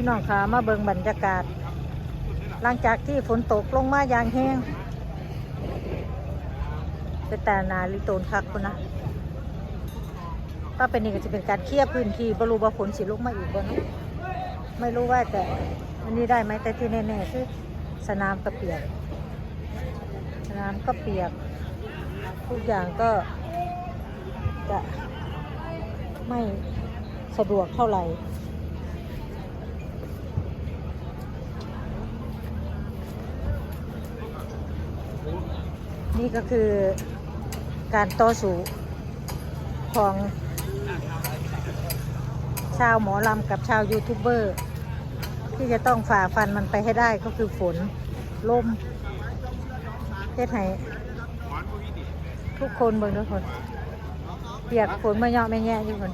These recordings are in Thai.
พี่น้องคะมาเบิงบรรยากาศ หลังจากที่ฝนตกลงมาอย่างแห้งเป็นแต่นาลิโตนคักคนนะถ้าเป็นนี่ก็จะเป็นการเคลียร์พื้นที่บรูว่าฝนสิลงมาอีกบ่เนะไม่รู้ว่าแต่อันนี้ได้ไหมแต่ที่แน่ๆคือสนามก็เปียก สนามก็เปียก ทุกอย่างก็จะไม่สะดวกเท่าไหร่ นี่ก็คือการต่อสู้ของชาวหมอลำกับชาวยูทูบเบอร์ ที่จะต้องฝ่าฟันมันไปให้ได้ก็คือฝนลมเทศให้ทุกคนเบิ่งทุกคนเปียกฝนมาเยาะไม่แย่ทุกคน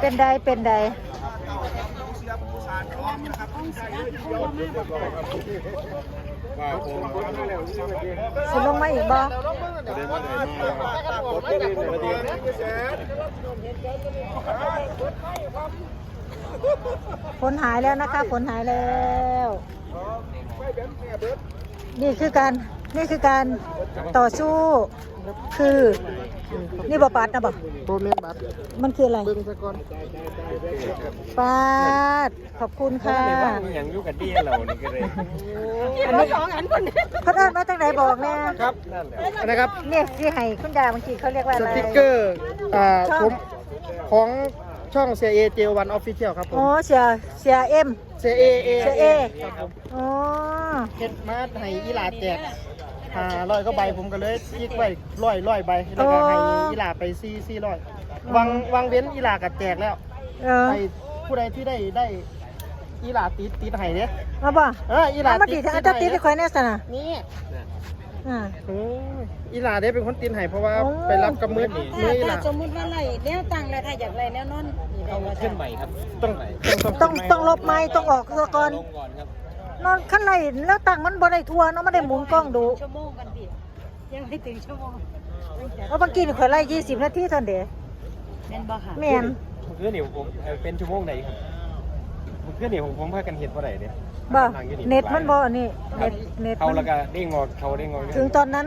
เป็นใดเป็นใด สิลงมาอีกบ่ฝนหายแล้วนะคะฝนหายแล้ว นี่คือการ นี่คือการต่อสู้ คือ นี่บ่ปัดนะบ่โปรเมนบัตรมันคืออะไรเบิ่งซะก่อนปาดขอบคุณค่ะอย่างยุกันเดียเรานี่ก็เลยอันนี้สองอันคนเขาเอิ้นมาจากไหนบอกแน่ครับนั่นแหละอันนะครับ เนี่ยที่ให้คุณดาบางทีเขาเรียกว่าสอะไรติกเกอร์ อ่าช่องผมของช่อง CA j 1 Official ครับผมโอ้เสียเสียเอ็ม CA A เสียเอ ครับผมโอ้เฮ็ดมาให้อีหลาแจก หาร้อยก็ใบผมก็เลยยิกไว้ร้อยร้อยใบแล้วก็ให้อีหลาไปซี่ซี่ร้อยวังวังเว้นอีหลากัแจกแล้วเออให้ผู้ใดที่ได้ได้อีหลาติดติดให้เนี่ยมาบ่เอออีหลาเอามาติดเอาจะติดที่คอยแน่สนะนี่อ่า โอ้ยอีหลาได้เป็นคนติดให้เพราะว่าโอ้ ไปรับกับมือมืออีหลาสมมติว่าไรแนวตั้งแล้วถ้าอยากไรแนวนอนนี่ได้ต้องว่าขึ้นใหม่ครับต้องใหม่ต้องต้องต้องลบไม้ต้องออกซะก่อนลงก่อนครับ นอนขั้นไรแล้วตั้งมันบ่ได้ทัวเนาะไม่ได้หมุนกล้องดูชั่วโมงกันดิยังไม่ถึงชั่วโมงเอาบางทีนี่คอยไล่ยี่สิบนาทีเท่านั้นเด้แม่นบ่ค่ะแม่นเพื่อนนี่ผมเอ่อเป็นชั่วโมงไหนครับเพื่อนนี่ผมผมพากันเห็นว่าไหนเนี่ยบ่ทางอยู่เน็ตมันบ่อันนี้ครัเน็บตเน็ตเขามันแล้วก็ได้งอเขาได้งอถึงตอนนั้น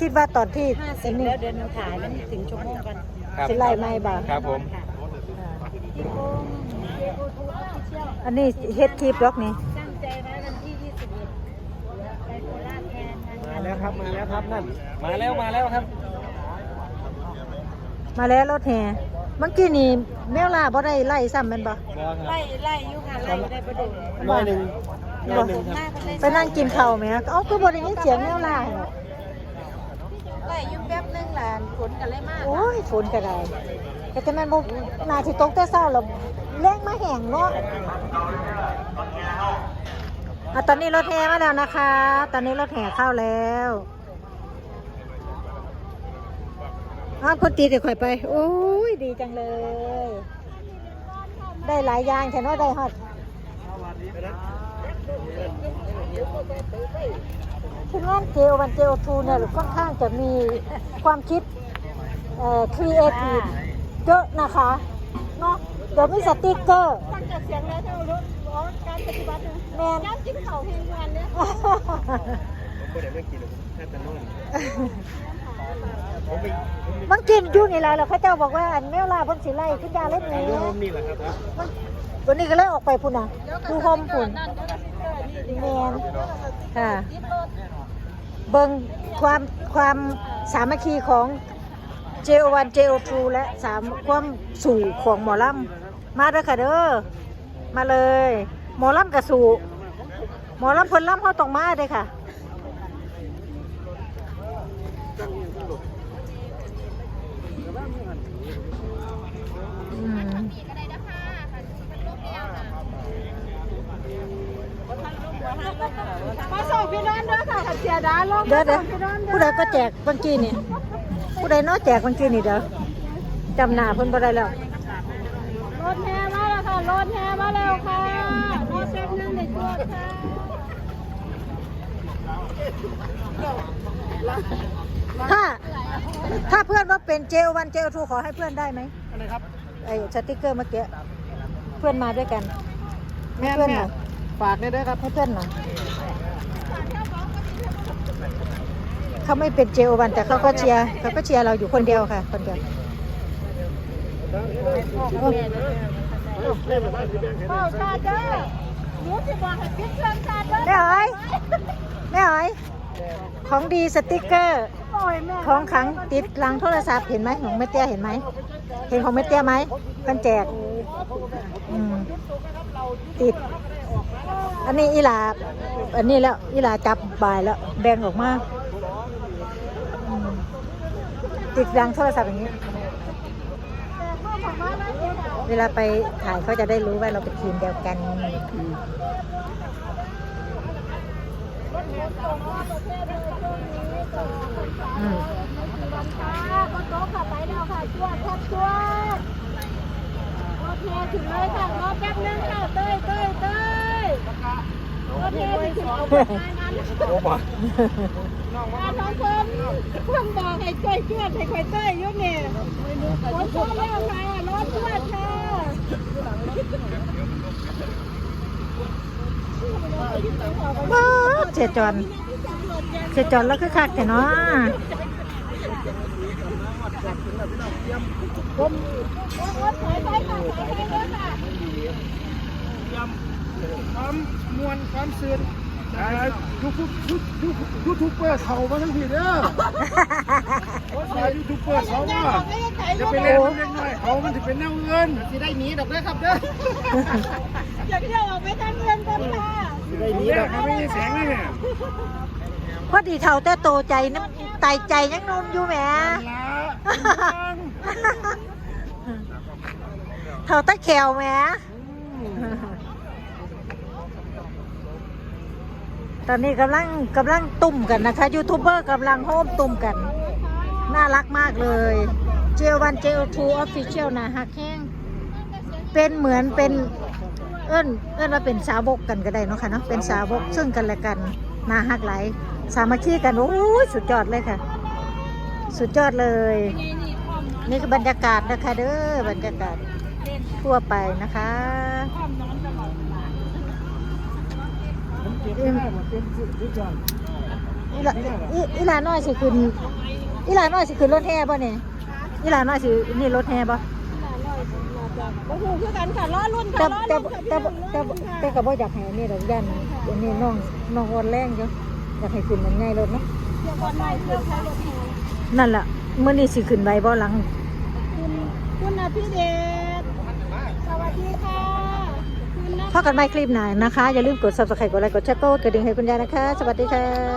คิดว่าตอนที่ห้าสิบแล้วเดือนหนึงถ่ายมันถึงชั่วโมงกันครับสิไล่ไม่บ่าครับผมค่ะอันนี้เฮ็ดคลิปล็อกนี่ ตั้งใจไว้วันที่21ไปโคราชแทนงาน มา แล้วครับ มาแล้วครับนั่นมาแล้วมาแล้วครับมาแล้วรถแห่เมื่อกี้นี่แมวล่าบ่ได้ไล่ซ้ำแม่นบ่มาครับไล่ไล่อยู่ค่ะไล่ได้ประดูร้อยหนึ่งร้อยหนึ่งครับหน้ากันเลยไปนั่งกินข้าวไหมเอ้าคือบ่ได้ยินเสียงแมวล่าเหรอไล่อยู่แป๊บนึงหลานฝนกันเลยมากโอ้ยฝนก็ได้แต่จะแม่นบ่น่าสิตกแต่เช้าแล้วแรงมาแห้งเนาะ อะตอนนี้รถแห่มาแล้วนะคะ ตอนนี้รถแห่เข้าแล้วอ้าวคนตีเดี๋ยวข่อยไป โอ้ยดีจังเลย ได้หลายอย่างฉันว่าได้ฮอดคืองานเจลวันเจลทูเนี่ยค่อนข้างจะมีความคิดเอ่อครีเอทีฟเยอะนะคะเนาะเดี๋ยวมีสติกเกอร์ตั้งแต่เสียงแล้วเท่ารู้ การปฏิบัติแมนย้ำจิ้มเข่าเพลงวันเนี่ยผมไม่ได้ไม่กินหรอกแค่จะนอนผมไปมันกินอยู่นี่แหละแล้วเขาเจ้าบอกว่าอันแมวลาเพิ่นสิไล่ขึ้นยาเล่นหทานูงนู้นนี่แหละครับวันนี้ก็เลยออกไปพุ่นน่ะดูโฮมพุ่นแมนค่ะเบิ่งความความสามัคคีของ JO1 JO2 และสามความสู่ของหมอลำมาเด้อค่ะเด้อ มาเลย หมอลำกับสู่หมอลำเพิ่นลำเขาต้องมาเด้อค่ะอืมมาส่งพี่น้องด้วยค่ะเสียดาลงเดี๋ยวเดี๋ยวผู้ใดก็แจกบางกีนี่ผู้ใดเนาะแจกบางกีนี่เดี๋ยวจำหน้าเพิ่นบ่ได้แล้วรถแห่มาแล้วค่ะรถแห่ มาแล้วค่ะรถแป๊บนึงเด็กตัวค่ะถ้าถ้าเพื่อนว่าเป็นเจลวันเจลทูขอให้เพื่อนได้ไหมอะไรครับไอ้สติกเกอร์เมื่อกี้เพื่อนมาด้วยกันแม่ให้เพื่อนแม่หน่อยฝากได้ด้วยครับให้เพื่อนหน่อยเขาไม่เป็นเจลวันแต่เขาก็เชียร์เขาก็เชียร์เราอยู่คนเดียวค่ะ คนเดียว เป้าชาเด้อหนูสิบอกให้พิดเครื่องชาเด้อแม่อ๋อยแม่อ๋อย ของดีสติกเกอร์ โอ้ยแม่ของขลังติดหลังโทรศัพท์เห็นไหมของแม่เตี้ยเห็นไหม เห็นของแม่เตี้ยไหมกันแจกอืมติด อันนี้อีหลาอันนี้แล้วอีหลาจับบ่ายแล้ว แบ่งออกมาอืมติดหลังโทรศัพท์อย่างนี้เว เวลาไปถ่ายเขาจะได้รู้ว่าเราเป็นทีมเดียวกันอืมโอเคถึงเลยค่ะรอแป๊บนึงค่ะเต้ยเต้ยเต้ย โอเคถึงเอาไปงานนั้นโอ้บ่อาท้องคนเพิ่งบอกให้ช่วยจวดให้คอยเต้ยอยุ่เนี่ยฝนตกแล้วค่ะรอจวดค่ะว้าเสียจอนเสียจอนแล้วคือคักแต่เนาะโอ้โหถอยไปค่ะถอยไปเลยค่ะ มมวลความเสื่อมยูทูบยูทูบเบอร์เขามาทั้งทีเด้อยูทูบเบอร์เขามาจะไปเล่นเล็กน้อยเขามันจะเป็นแนวเงินสิได้หนีดอกเด้อครับเด้ออยากเที่ยวออกไปทางเงินกันค่ะสิได้หนีดอกไม่มีแสงเลยเนี่ยพอดีเท่าแต่โตใจน้ำไตใจยังนุ่มอยู่แหมละเท่าแตะแขวแหม ตอนนี้กำลังกำลังตุ่มกันนะคะยูทูบเบอร์กำลังโฮมตุ่มกัน น่ารักมากเลย เจลวันเจลทูออฟฟิเชียลนะฮักแห้งเป็นเหมือนเป็นเอิ้นเอิ้นว่าเป็นสาวกกันก็ได้เนาะค่ะเนาะเป็นสาวกซึ่งกันและกันนาฮักหลายสามัคคีกันโอ้สุดยอดเลยค่ะ สุดยอดเลย นี่คือบรรยากาศนะคะเด้อบรรยากาศทั่วไปนะคะ อีหลาอีอีหลาน้อยสิขึ้นอีหลาน้อยสิขึ้นรถแห่ป่ะเนี่ยอีหลาน้อยสินี่รถแห่ป่ะโอ้โหคือกันค่ะล้อรุ่นแต่ค่ะล้อแต่รุ่นค่ะแต่แต่แต่ก็บ่อยากให้อันนี่ดอกยันอันนี้น้องน้องอ่อนแรงจ้ะอยากให้ขึ้นมันง่ายรถเนาะเดี๋ยวก่อนหน่อยเดี๋ยวใช้รถแห่นั่นล่ะเมื่อนี้สิขึ้นไว้บ่หลังคุณคุณอภิเดชสวัสดีค่ะ พบกันใหม่คลิปหน้านะคะ อย่าลืมกด subscribe กดไลค์กดแชร์กดกระดิ่งให้คุณยายนะคะ สวัสดีค่ะ